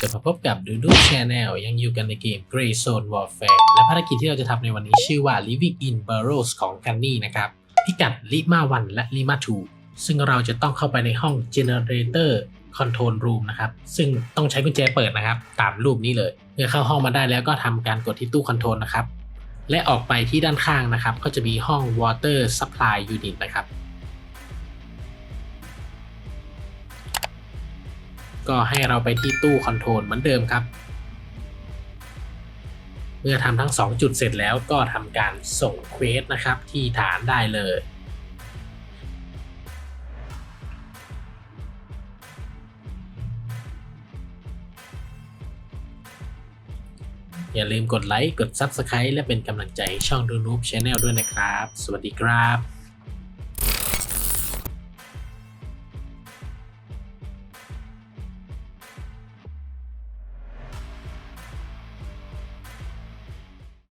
จะมาพบกับดูดูชแนลยังอยู่กันในเกม Grey Zone Warfare และภารกิจที่เราจะทำในวันนี้ชื่อว่า Living in Burrows ของกันนี่นะครับ พิกัดลิมา1และ ลิมา2ซึ่งเราจะต้องเข้าไปในห้อง Generator Control Room นะครับ ซึ่งต้องใช้กุญแจเปิดนะครับ ตามรูปนี้เลย เมื่อเข้าห้องมาได้แล้วก็ทำการกดที่ตู้คอนโทรลนะครับ และออกไปที่ด้านข้างนะครับ ก็จะมีห้อง Water Supply Unit นะครับ ก็ให้เราไปที่ตู้คอนโทรลเหมือนเดิมครับ เมื่อทำทั้ง 2 จุดเสร็จแล้วก็ทำการส่งเควสนะครับที่ฐานได้เลยอย่าลืมกดไลค์ กด Subscribe และเป็นกำลังใจให้ช่องดูนูบช n แนลด้วยนะครับ สวัสดีครับ